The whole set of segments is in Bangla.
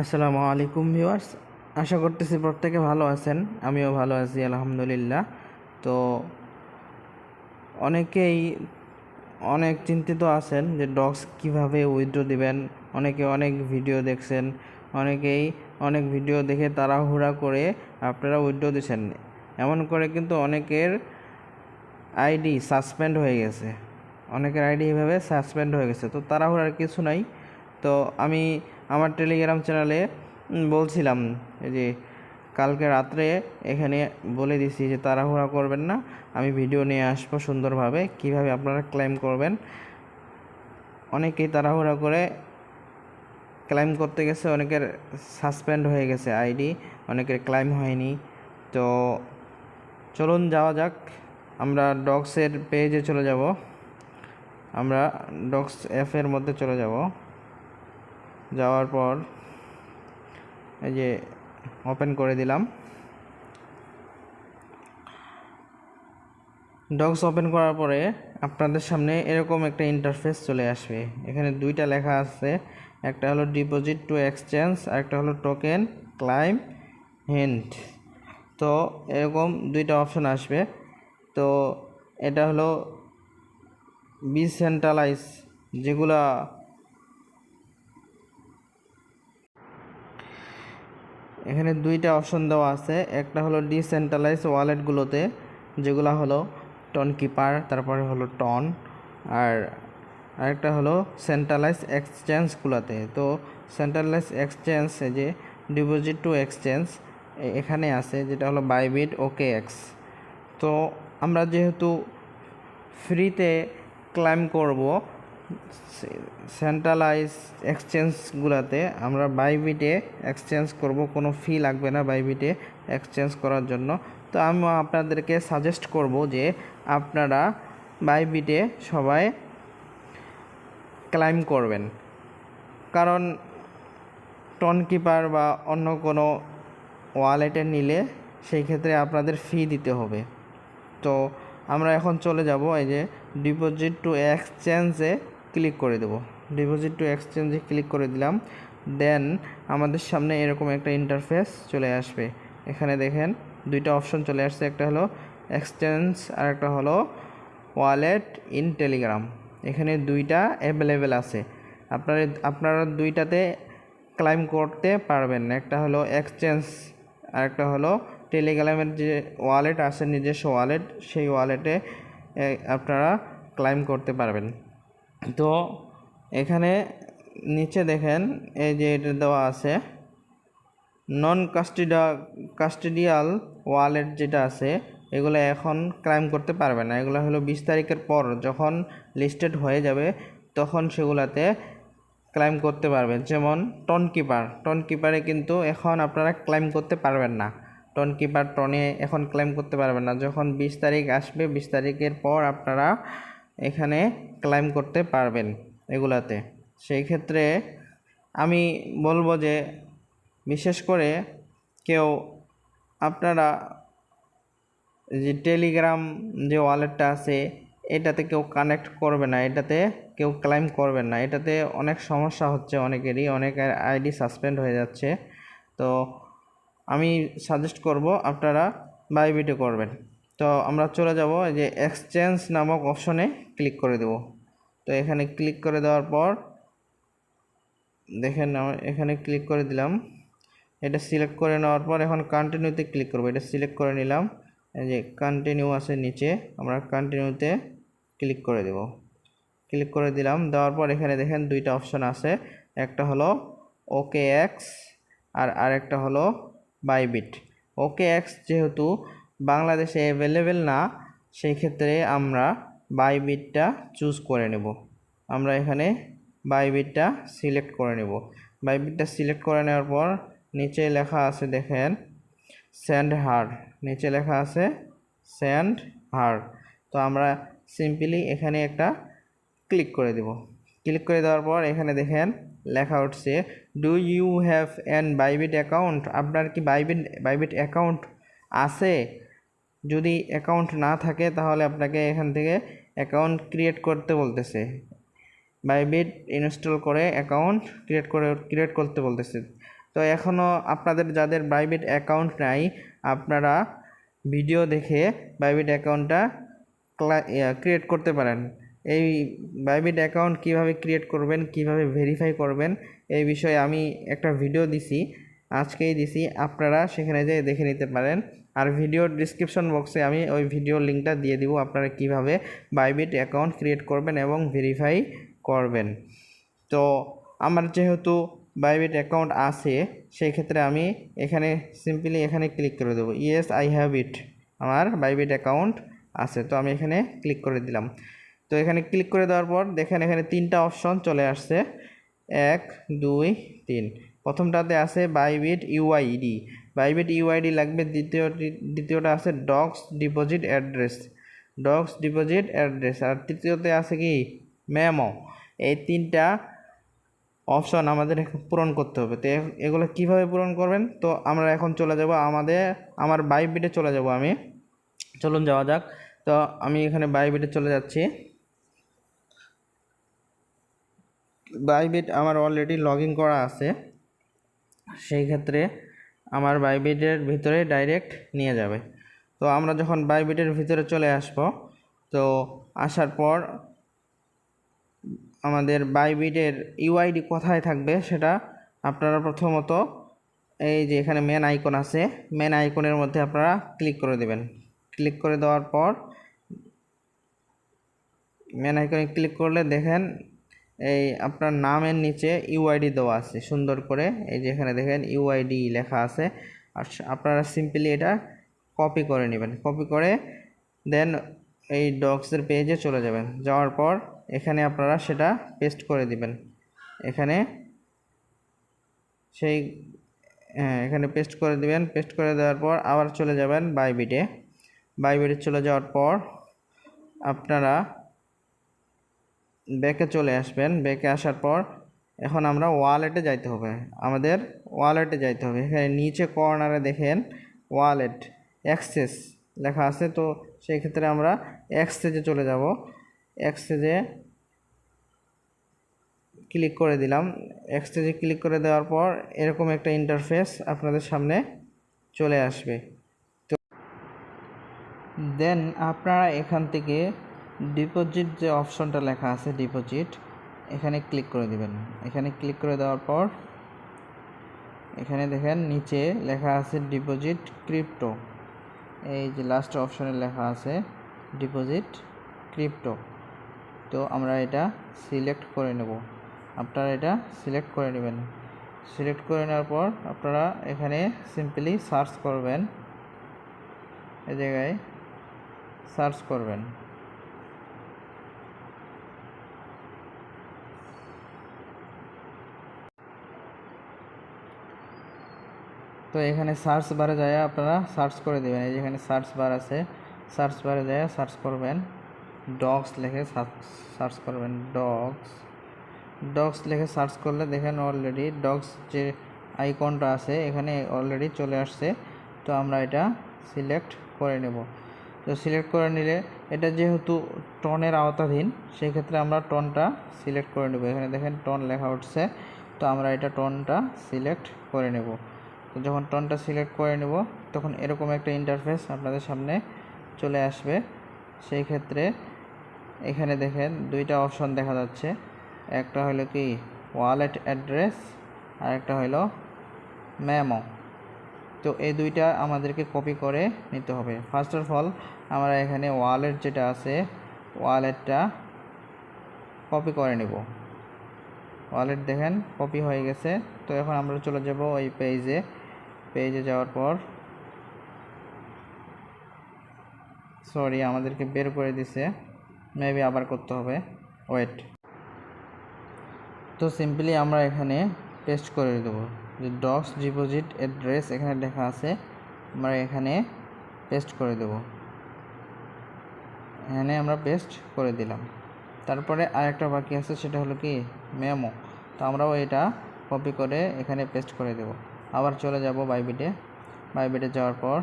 আসসালামু আলাইকুম ভিউয়ার্স। আশা করতেছি প্রত্যেকে ভালো আছেন, আমিও ভালো আছি, আলহামদুলিল্লাহ। তো অনেকেই অনেক চিন্তিত আছেন যে ডগস কীভাবে উইথড্র দিবেন। অনেকে অনেক ভিডিও দেখছেন, অনেকেই অনেক ভিডিও দেখে তাড়াহুড়া করে আপনারা উইথড্র দিচ্ছেন। এমন করে কিন্তু অনেকের আইডি সাসপেন্ড হয়ে গেছে। অনেকের আইডি এভাবে সাসপেন্ড হয়ে গেছে। তো তাড়াহুড়ার কিছু নাই। তো আমি আমার টেলিগ্রাম চ্যানেলে বলছিলাম যে, কালকে রাত্রে এখানে বলে দিছি যে তাড়াহুড়া করবেন না, আমি ভিডিও নিয়ে আসব সুন্দরভাবে, কীভাবে আপনারা ক্লেম করবেন। অনেকেই তাড়াহুড়া করে ক্লাইম করতে গেছে, অনেকের সাসপেন্ড হয়ে গেছে আইডি অনেকের ক্লাইম হয়নি। তো চলুন যাওয়া যাক, আমরা ডগসের পেজে চলে যাব। আমরা ডগস অ্যাপের মধ্যে চলে যাব। যাওয়ার পর এই যে ওপেন করে দিলাম। ডগস ওপেন করার পরে আপনাদের সামনে এরকম একটা ইন্টারফেস চলে আসবে। এখানে দুইটা লেখা আছে, একটা হলো ডিপোজিট টু এক্সচেঞ্জ আর একটা হলো টোকেন ক্লাইম হিন্ট তো এরকম দুইটা অপশন আসবে। তো এটা হলো বিসেন্ট্রালাইজ যেগুলা এখানে দুইটা অপশন দেওয়া আছে। একটা হলো ডিসেন্ট্রালাইজ ওয়ালেটগুলোতে যেগুলো হলো টন কিপার তারপরে হলো টন আর আরেকটা হলো সেন্ট্রালাইজ এক্সচেঞ্জগুলোতে তো সেন্ট্রালাইজ এক্সচেঞ্জ যে ডিপোজিট টু এক্সচেঞ্জ এখানে আছে, যেটা হলো বাইবিট ওকে এক্স তো আমরা যেহেতু ফ্রিতে ক্লাইম করব সেন্ট্রালাইজ এক্সচেঞ্জগুলোতে আমরা বাইবিটে এক্সচেঞ্জ করব, কোনো ফি লাগবে না বাইবিটে এক্সচেঞ্জ করার জন্য। তো আমি আপনাদেরকে সাজেস্ট করব যে আপনারা বাইবিটে সবাই ক্লাইম করবেন। কারণ টন কিপার বা অন্য কোনো ওয়ালেটে নিলে সেই ক্ষেত্রে আপনাদের ফি দিতে হবে। তো আমরা এখন চলে যাব এই যে ডিপোজিট টু এক্সচেঞ্জে ক্লিক করে দেব। ডিপোজিট টু এক্সচেঞ্জে ক্লিক করে দিলাম। দেন আমাদের সামনে এরকম একটা ইন্টারফেস চলে আসবে। এখানে দেখেন দুইটা অপশন চলে আসছে। একটা হলো এক্সচেঞ্জ আর একটা হলো ওয়ালেট ইন টেলিগ্রাম এখানে দুইটা অ্যাভেলেবেল আছে। আপনারা আপনারা দুইটাতে ক্লাইম করতে পারবেন। একটা হলো এক্সচেঞ্জ আর একটা হলো টেলিগ্রামের যে ওয়ালেট আছে, নিজস্ব ওয়ালেট সেই ওয়ালেটে আপনারা ক্লাইম করতে পারবেন। তো এখানে নিচে দেখেন, এই যে এটা দেওয়া আছে নন কাস্টিডা কাস্টিডিয়াল ওয়ালেট যেটা আছে, এগুলো এখন ক্লাইম করতে পারবে না। এগুলো হলো বিশ তারিখের পর যখন লিস্টেড হয়ে যাবে, তখন সেগুলাতে ক্লাইম করতে পারবেন যেমন টন কিপার টন কিপারে কিন্তু এখন আপনারা ক্লাইম করতে পারবেন না। টন কিপার টনে এখন ক্লেম করতে পারবেন না। যখন বিশ তারিখ আসবে, বিশ তারিখের পর আপনারা এখানে ক্লাইম করতে পারবেন এগুলাতে। সেই ক্ষেত্রে আমি বলব যে, বিশেষ করে কেউ আপনারা যে টেলিগ্রাম যে ওয়ালেটটা আছে, এটাতে কেউ কানেক্ট করবে না, এটাতে কেউ ক্লাইম করবেন না। এটাতে অনেক সমস্যা হচ্ছে অনেকেরই অনেকের আইডি সাসপেন্ড হয়ে যাচ্ছে। তো আমি সাজেস্ট করব আপনারা বাইবিটে করবেন। তো আমরা চলে যাব যে এক্সচেঞ্জ নামক অপশনে ক্লিক করে দেব। তো এখানে ক্লিক করে দেওয়ার পর দেখেন এখানে ক্লিক করে দিলাম। এটা সিলেক্ট করে নেওয়ার পর এখন কন্টিনিউতে ক্লিক করব। এটা সিলেক্ট করে নিলাম। যে কন্টিনিউ আছে নিচে, আমরা কন্টিনিউতে ক্লিক করে দেব। ক্লিক করে দিলাম। দেওয়ার পর এখানে দেখেন দুইটা অপশন আছে। একটা হলো ওকে এক্স আর আরেকটা হলো বাইবিট ওকে এক্স যেহেতু বাংলাদেশে অ্যাভেলেবেল না সেই ক্ষেত্রে আমরা বাইবিটটা চুজ করে নেব। আমরা এখানে বাইবিটটা সিলেক্ট করে নেব। বাইবিটটা সিলেক্ট করে নেওয়ার পর নিচে লেখা আছে দেখেন স্যান্ড হার নিচে লেখা আছে স্যান্ড হার তো আমরা সিম্পলি এখানে একটা ক্লিক করে দেব। ক্লিক করে দেওয়ার পর এখানে দেখেন, লেখা উঠছে do you have an Bybit account আপনার কি বাইবিট বাইবিট অ্যাকাউন্ট আছে? যদি অ্যাকাউন্ট না থাকে, তাহলে আপনাকে এখান থেকে অ্যাকাউন্ট ক্রিয়েট করতে বলতেছে। বাইবিট ইনস্টল করে অ্যাকাউন্ট ক্রিয়েট করে ক্রিয়েট করতে বলতেছে। তো এখনও আপনাদের, যাদের বাইবিট অ্যাকাউন্ট নাই, আপনারা ভিডিও দেখে বাইবিট অ্যাকাউন্টটা ক্রিয়েট করতে পারেন। এই বাইবিট অ্যাকাউন্ট কীভাবে ক্রিয়েট করবেন, কীভাবে ভেরিফাই করবেন, এই বিষয়ে আমি একটা ভিডিও দিছি। আজকেই দিছি, আপনারা সেখানে যেয়ে দেখে নিতে পারেন। আর ভিডিওর ডিসক্রিপশন বক্সে আমি ওই ভিডিও লিঙ্কটা দিয়ে দিব, আপনারা কীভাবে বাইবিট অ্যাকাউন্ট ক্রিয়েট করবেন এবং ভেরিফাই করবেন। তো আমার যেহেতু বাইবিট অ্যাকাউন্ট আছে সেই ক্ষেত্রে আমি এখানে সিম্পলি এখানে ক্লিক করে দেবো। ইয়েস আই হ্যাভ ইট আমার বাইবিট অ্যাকাউন্ট আছে, তো আমি এখানে ক্লিক করে দিলাম। তো এখানে ক্লিক করে দেওয়ার পর দেখেন এখানে তিনটা অপশন চলে আসছে। এক, দুই, তিন। প্রথমটাতে আছে বাইবিট ইউআইডি বাইবিট ইউআইডি লাগবে দ্বিতীয়টি দ্বিতীয়টা আছে docs deposit address. Docs deposit address. আর তৃতীয়তে আছে কি? মেমো। এই তিনটা অপশন আমাদের পূরণ করতে হবে। তো এগুলো কীভাবে পূরণ করবেন? তো আমরা এখন চলে যাব আমাদের, আমার বাইবিটে চলে যাব আমি। চলুন যাওয়া যাক। তো আমি এখানে বাইবিটে চলে যাচ্ছি। বাইবিট আমার অলরেডি লগ ইন করা আছে। সেই ক্ষেত্রে আমার বাইবিটের ভিতরে ডাইরেক্ট নিয়ে যাবে। তো আমরা যখন বাইবিটের ভিতরে চলে আসব, তো আসার পর আমাদের বাইবিটের ইউআইডি কোথায় থাকবে সেটা আপনারা প্রথমত এই যে এখানে মেন আইকন আছে মেন আইকনের মধ্যে আপনারা ক্লিক করে দেবেন। ক্লিক করে দেওয়ার পর মেন আইকনে ক্লিক করলে দেখেন এই আপনার নামের নিচে ইউআইডি দেওয়া আছে, সুন্দর করে। এই যে এখানে দেখেন ইউআইডি লেখা আছে। আর আপনারা সিম্পলি এটা কপি করে নেবেন। কপি করে দেন এই ডক্সের পেজে চলে যাবেন। যাওয়ার পর এখানে আপনারা সেটা পেস্ট করে দিবেন। এখানে সেই হ্যাঁ এখানে পেস্ট করে দিবেন। পেস্ট করে দেওয়ার পর আবার চলে যাবেন বাইবিটে বাইবিটে চলে যাওয়ার পর আপনারা ব্যাকে চলে আসবেন। ব্যাকে আসার পর এখন আমরা ওয়ালেটে যাইতে হবে। আমাদের ওয়ালেটে যাইতে হবে। এখানে নিচে কর্নারে দেখেন ওয়ালেট অ্যাক্সেস লেখা আছে। তো সেই ক্ষেত্রে আমরা অ্যাক্সেসে চলে যাব। অ্যাক্সেসে ক্লিক করে দিলাম। এক্সচেঞ্জে ক্লিক করে দেওয়ার পর এরকম একটা ইন্টারফেস আপনাদের সামনে চলে আসবে। তো দেন আপনারা এখান থেকে ডিপোজিট যে অপশনটা লেখা আছে ডিপোজিট এখানে ক্লিক করে দিবেন। এখানে ক্লিক করে দেওয়ার পর, এখানে দেখেন নিচে লেখা আছে ডিপোজিট ক্রিপ্টো এই যে লাস্ট অপশনে লেখা আছে ডিপোজিট ক্রিপ্টো তো আমরা এটা সিলেক্ট করে নেব। আপনারা এটা সিলেক্ট করে নেবেন। সিলেক্ট করে নেওয়ার পর আপনারা এখানে সিম্পলি সার্চ করবেন। এ জায়গায় সার্চ করবেন। তো এখানে সার্চ বারে যায় আপনারা সার্চ করে দেবেন। এই যেখানে সার্চ বার আছে সার্চ বারে যায় সার্চ করবেন। ডগস লিখে সার্চ করবেন। ডগস ডগস লিখে সার্চ করলে দেখেন অলরেডি ডগস যে আইকনটা আছে, এখানে অলরেডি চলে আসছে। তো আমরা এটা সিলেক্ট করে নেব। তো সিলেক্ট করে নিলে এটা যেহেতু টনের আওতাধীন সেই ক্ষেত্রে আমরা টনটা সিলেক্ট করে নেব। এখানে দেখেন টন লেখা উঠছে। তো আমরা এটা টনটা সিলেক্ট করে নেব। যখন টনটা সিলেক্ট করে নেব, তখন এরকম একটা ইন্টারফেস আপনাদের সামনে চলে আসবে। সেই ক্ষেত্রে এখানে দেখেন দুইটা অপশন দেখা যাচ্ছে। একটা হলো কি ওয়ালেট অ্যাড্রেস আর একটা হলো মেমো তো এই দুইটা আমাদেরকে কপি করে নিতে হবে। ফার্স্ট অফ অল আমরা এখানে ওয়ালেট যেটা আছে ওয়ালেটটা কপি করে নেব। ওয়ালেট দেখেন কপি হয়ে গেছে। তো এখন আমরা চলে যাব ওই পেজে পেজে যাওয়ার পর সরি, আমাদেরকে বের করে দিছে। মেবি আবার করতে হবে। ওয়েট তো সিম্পলি আমরা এখানে পেস্ট করে দেবো। যে ডক্স ডিপোজিট অ্যাড্রেস এখানে লেখা আছে, আমরা এখানে পেস্ট করে দেব। এখানে আমরা পেস্ট করে দিলাম। তারপরে আরেকটা বাকি আছে, সেটা হলো কি মেমো তো আমরাও এটা কপি করে এখানে পেস্ট করে দেব। আবার চলে যাব বাইবিটে বাইবিটে যাওয়ার পর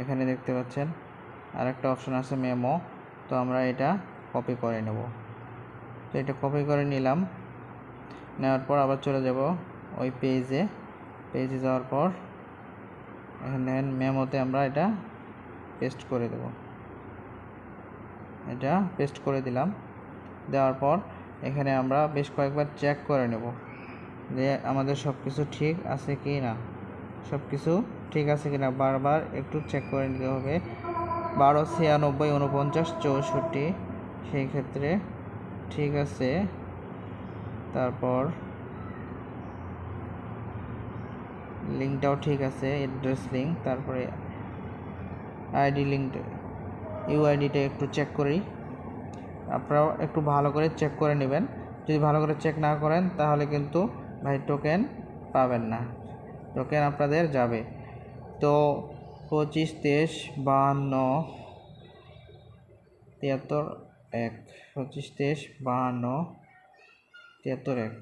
এখানে দেখতে পাচ্ছেন আরেকটা অপশন আছে মেমো তো আমরা এটা কপি করে নেব। তো এটা কপি করে নিলাম। নেওয়ার পর আবার চলে যাব ওই পেজে পেজে যাওয়ার পর এখানে মেমোতে আমরা এটা পেস্ট করে দেব। এটা পেস্ট করে দিলাম। দেওয়ার পর এখানে আমরা বেশ কয়েকবার চেক করে নেব। যে আমাদের সব কিছু ঠিক আছে কি না সব কিছু ঠিক আছে কি না বারবার একটু চেক করে নিতে হবে। বারো ছিয়ানব্বই উনপঞ্চাশ চৌষট্টি, সেই ক্ষেত্রে ঠিক আছে। তারপর লিঙ্কটাও ঠিক আছে অ্যাড্রেস লিঙ্ক তারপরে আইডি লিঙ্ক ইউআইডিটা একটু চেক করি। আপনারাও একটু ভালো করে চেক করে নেবেন। যদি ভালো করে চেক না করেন, তাহলে কিন্তু ভাই টোকেন পাবেন না। টোকেন আপনাদের যাবে। তো পঁচিশ, তেইশ, বাহান্ন, তিয়াত্তর, এক। পঁচিশ, তেইশ, বাহান্ন, তিয়াত্তর, এক।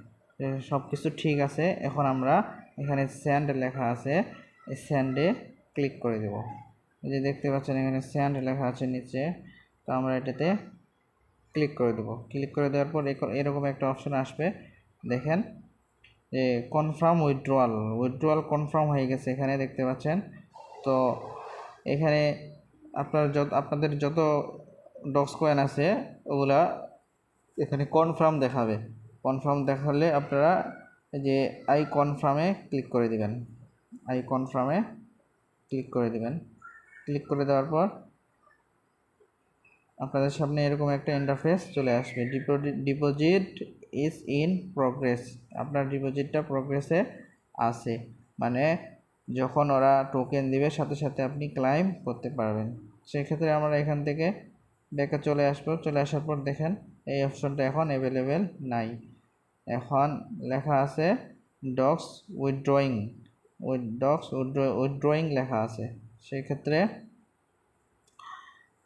সব কিছু ঠিক আছে। এখন আমরা এখানে স্যান্ড লেখা আছে। এই স্যান্ডে ক্লিক করে দেব। যে দেখতে পাচ্ছেন এখানে স্যান্ড লেখা আছে নিচে। তো আমরা এটাতে ক্লিক করে দেবো। ক্লিক করে দেওয়ার পর এরকম- একটা অপশন আসবে। দেখেন। কনফার্ম উইথড্রয়াল উইথড্রয়াল কনফার্ম হয়ে গেছে এখানে দেখতে পাচ্ছেন। তো এখানে আপনার যত, আপনাদের যত ডক্স কয়েন আছে, ওগুলা এখানে কনফার্ম দেখাবে। কনফার্ম দেখালে আপনারা যে আই কনফার্মে ক্লিক করে দিবেন। আই কনফার্মে ক্লিক করে দিবেন। ক্লিক করে দেওয়ার পর আপনাদের সামনে এরকম একটা ইন্টারফেস চলে আসবে। ডিপোজিট ইজ ইন প্রগ্রেস আপনার ডিপোজিটটা প্রগ্রেসে আছে। মানে যখন ওরা টোকেন দিবে, সাথে সাথে আপনি ক্লাইম করতে পারবেন। সেক্ষেত্রে আমরা এখান থেকে ব্যাকে চলে আসব। চলে আসার পর দেখেন, এই অপশনটা এখন অ্যাভেলেবেল নাই। এখন লেখা আছে docs withdrawing with docs withdrawing লেখা আছে। সেই ক্ষেত্রে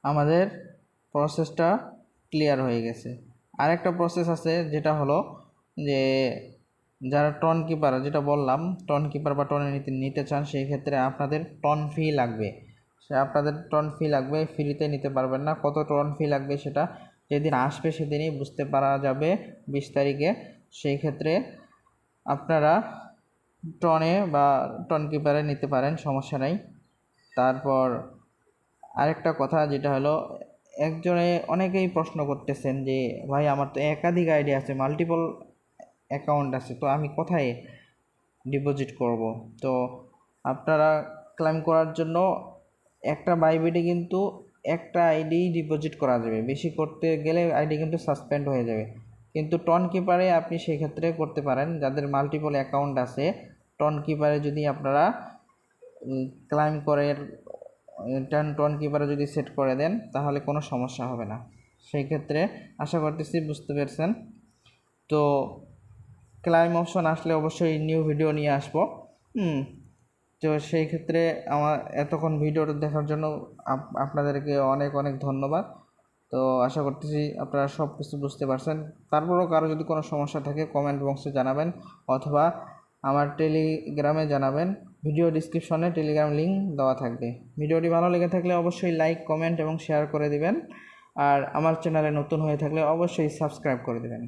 আমাদের প্রসেসটা ক্লিয়ার হয়ে গেছে। আরেকটা প্রসেস আছে, যেটা হলো যে যারা টন কিপার যেটা বললাম টন কিপার বা টনে নিতে নিতে চান, সেই ক্ষেত্রে আপনাদের টন ফি লাগবে। সে আপনাদের টন ফি লাগবে ফ্রিতে নিতে পারবেন না। কত টন ফি লাগবে সেটা যেদিন আসবে সেদিনই বুঝতে পারা যাবে বিশ তারিখে। সেই ক্ষেত্রে আপনারা টনে বা টন কিপারে নিতে পারেন, সমস্যা নাই। তারপর আরেকটা কথা, যেটা হলো একজনে অনেকেই প্রশ্ন করতেছেন যে, ভাই, আমার তো একাধিক আইডি আছে মাল্টিপল অ্যাকাউন্ট আছে, তো আমি কোথায় ডিপোজিট করব? তো আপনারা ক্লাইম করার জন্য একটা বাইবিটে কিন্তু একটা আইডি ডিপোজিট করা যাবে। বেশি করতে গেলে আইডি কিন্তু সাসপেন্ড হয়ে যাবে। কিন্তু টন কিপারে আপনি সেক্ষেত্রে করতে পারেন, যাদের মাল্টিপল অ্যাকাউন্ট আছে টন কিপারে যদি আপনারা ক্লাইম করে টার্ন টন কিপারে যদি সেট করে দেন, তাহলে কোনো সমস্যা হবে না। সেই ক্ষেত্রে আশা করতেছি বুঝতে পেরেছেন। তো ক্লাইম অপশন আসলে অবশ্যই নিউ ভিডিও নিয়ে আসব। হুম, তো সেই ক্ষেত্রে আমার এতক্ষণ ভিডিওটা দেখার জন্য আপ- আপনাদেরকে অনেক অনেক ধন্যবাদ। তো আশা করতেছি আপনারা সব কিছু বুঝতে পারছেন। তারপরেও কারও যদি কোনো সমস্যা থাকে কমেন্ট বক্সে জানাবেন, অথবা আমার টেলিগ্রামে জানাবেন। ভিডিও ডিসক্রিপশনে টেলিগ্রাম লিঙ্ক দেওয়া থাকবে। ভিডিওটি ভালো লেগে থাকলে অবশ্যই লাইক কমেন্ট এবং শেয়ার করে দিবেন। আর আমার চ্যানেলে নতুন হয়ে থাকলে অবশ্যই সাবস্ক্রাইব করে দেবেন।